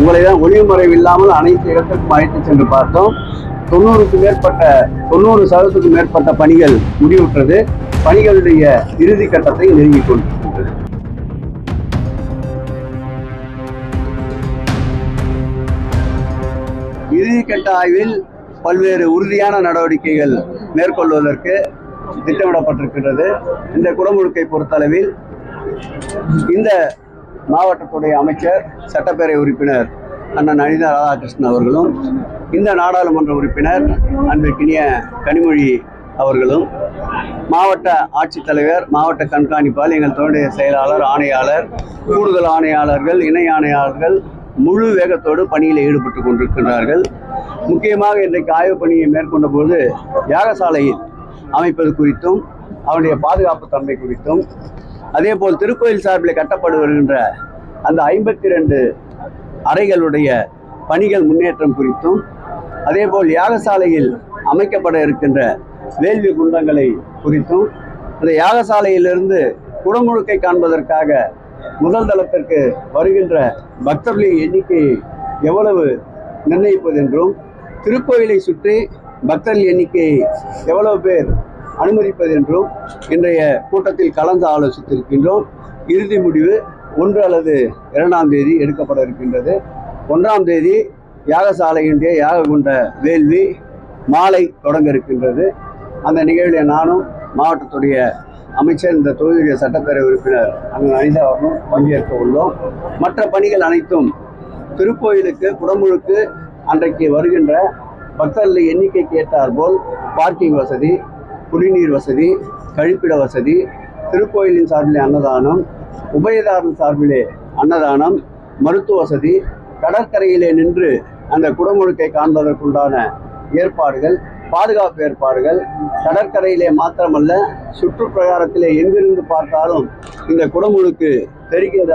உங்களை தான் ஒளிமுறைவு இல்லாமல் அனைத்து இடத்திற்கும் அழைத்து சென்று பார்த்தோம். தொண்ணூறுக்கு மேற்பட்ட தொண்ணூறு சதவீதத்துக்கு மேற்பட்ட பணிகள் முடிவுற்றது. பணிகளுடைய இறுதி கட்டத்தை நெருங்கிக் கொண்டிருக்கின்றது. இறுதி ஆய்வில் பல்வேறு உறுதியான நடவடிக்கைகள் மேற்கொள்வதற்கு திட்டமிடப்பட்டிருக்கின்றது. இந்த குடமுழுக்கை பொறுத்தளவில் இந்த மாவட்டத்துடைய அமைச்சர் சட்டப்பேரவை உறுப்பினர் அண்ணன் அனிதா ராதாகிருஷ்ணன் அவர்களும் இந்த நாடாளுமன்ற உறுப்பினர் அன்பிற்கினிய கனிமொழி அவர்களும் மாவட்ட ஆட்சித்தலைவர் மாவட்ட கண்காணிப்பாளர் எங்கள் தோடைய செயலாளர் ஆணையாளர் கூடுதல் ஆணையாளர்கள் இணை ஆணையாளர்கள் முழு வேகத்தோடு பணியில் ஈடுபட்டு கொண்டிருக்கிறார்கள் முக்கியமாக இன்றைக்கு ஆய்வு பணியை மேற்கொண்ட போது யாகசாலையில் அமைப்பது குறித்தும் அவனுடைய பாதுகாப்பு தன்மை குறித்தும் அதே போல் திருக்கோயில் சார்பில் கட்டப்பட்டு வருகின்ற அந்த ஐம்பத்தி ரெண்டு அறைகளுடைய பணிகள் முன்னேற்றம் குறித்தும் அதேபோல் யாகசாலையில் அமைக்கப்பட இருக்கின்ற வேள்வி குண்டங்களை குறித்தும் அந்த யாகசாலையிலிருந்து குடமுழுக்கை காண்பதற்காக முதல் தளத்திற்கு வருகின்ற பக்தர்களின் எண்ணிக்கையை எவ்வளவு நிர்ணயிப்பது என்றும் திருக்கோயிலை சுற்றி பக்தர்கள் எண்ணிக்கையை எவ்வளவு பேர் அனுமதிப்பது என்றும் இன்றைய கூட்டத்தில் கலந்து ஆலோசித்திருக்கின்றோம். இறுதி முடிவு ஒன்று அல்லது இரண்டாம் தேதி எடுக்கப்பட இருக்கின்றது. ஒன்றாம் தேதி யாகசாலையினுடைய யாககுண்ட வேள்வி மாலை தொடங்க இருக்கின்றது. அந்த நிகழ்வில் நானும் மாவட்டத்துடைய அமைச்சர் இந்த தொகுதியுடைய சட்டப்பேரவை உறுப்பினர் அங்கு அனிதா அவர்களும் பங்கேற்க உள்ளோம். மற்ற பணிகள் அனைத்தும் திருக்கோயிலுக்கு குடமுழுக்கு அன்றைக்கு வருகின்ற பக்தர்கள் எண்ணிக்கைக்கு ஏற்றார் போல் பார்க்கிங் வசதி குடிநீர் வசதி கழிப்பிட வசதி திருக்கோயிலின் சார்பிலே அன்னதானம் உபயதாரன் சார்பிலே அன்னதானம் மருத்துவ வசதி கடற்கரையிலே நின்று அந்த குடமுழுக்கை காண்பதற்குண்டான ஏற்பாடுகள் பாதுகாப்பு ஏற்பாடுகள் கடற்கரையிலே மாத்திரமல்ல சுற்றுப்பிரகாரத்திலே எங்கிருந்து பார்த்தாலும் இந்த குடமுழுக்கு தெரிகின்ற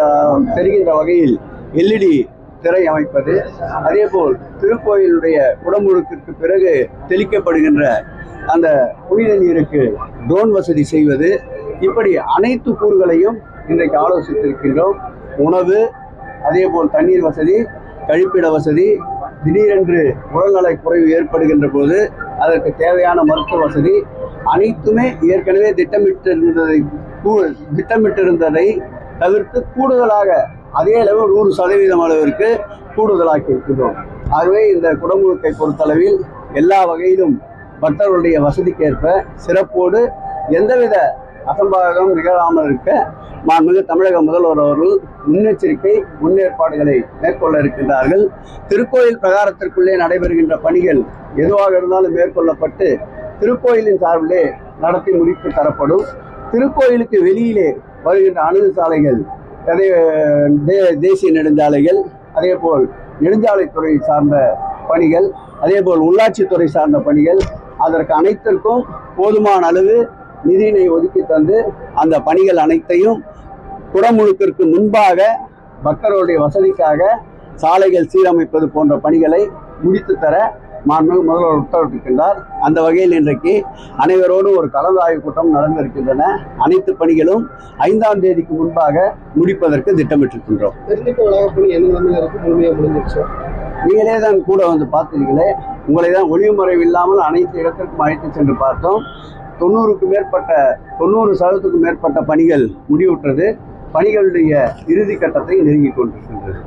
தெரிகின்ற வகையில் எல்இடி திரை அமைப்பது அதேபோல் திருக்கோயிலுடைய குடமுழுக்கிற்கு பிறகு தெளிக்கப்படுகின்ற அந்த புனித நீருக்கு ட்ரோன் வசதி செய்வது. இப்படி அனைத்து கூறுகளையும் இன்றைக்கு ஆலோசித்திருக்கின்றோம். உணவு அதே போல் தண்ணீர் வசதி கழிப்பிட வசதி திடீரென்று உடல்நலை குறைவு ஏற்படுகின்ற போது அதற்கு தேவையான மருத்துவ வசதி அனைத்துமே ஏற்கனவே திட்டமிட்டிருந்ததை கூ- திட்டமிட்டிருந்ததை தவிர்த்து கூடுதலாக அதே அளவு நூறு சதவீதம் அளவிற்கு கூடுதலாக்கி இருக்கின்றோம் ஆகவே இந்த குடமுழுக்கை பொறுத்தளவில் எல்லா வகையிலும் பக்தர்களுடைய வசதிக்கேற்ப சிறப்போடு எந்தவித அசம்பாவிதம் நிகழாமல் இருக்க மாண்புமிகு தமிழக முதல்வர் அவர்கள் முன்னெச்சரிக்கை முன்னேற்பாடுகளை மேற்கொள்ள இருக்கின்றார்கள். திருக்கோயில் பிரகாரத்திற்குள்ளே நடைபெறுகின்ற பணிகள் எதுவாக இருந்தாலும் மேற்கொள்ளப்பட்டு திருக்கோயிலின் சார்பிலே நடத்தி முடித்து தரப்படும். திருக்கோயிலுக்கு வெளியிலே வருகின்ற அணுகு சாலைகள் அதே தே- தேசிய நெடுஞ்சாலைகள் அதே போல் நெடுஞ்சாலைத்துறை சார்ந்த பணிகள் அதே போல் உள்ளாட்சித்துறை சார்ந்த பணிகள் அதற்கு அனைத்திற்கும் போதுமான அளவு நிதியினை ஒதுக்கி தந்து அந்த பணிகள் அனைத்தையும் குடமுழுக்கிற்கு முன்பாக பக்தர்களுடைய வசதிக்காக சாலைகள் சீரமைப்பது போன்ற பணிகளை முடித்து தர மாண்புமிகு முதல்வர் உத்தரவிட்டிருக்கின்றார். அந்த வகையில் இன்றைக்கு அனைவரோடும் ஒரு கலந்தாய்வு கூட்டம் நடந்திருக்கின்றன. அனைத்து பணிகளும் ஐந்தாம் தேதிக்கு முன்பாக முடிப்பதற்கு திட்டமிட்டிருக்கின்றோம். நீங்களே தான் கூட வந்து பார்த்தீங்களே உங்களை தான் ஒளிவுமறைவு இல்லாமல் அனைத்து இடத்திற்கும் அழைத்து சென்று பார்த்தோம். தொண்ணூறுக்கு மேற்பட்ட தொண்ணூறு சதவீதத்துக்கும் மேற்பட்ட பணிகள் முடிவுற்றது. பணிகளுடைய இறுதி கட்டத்தை நெருங்கிக் கொண்டிருக்கின்றது.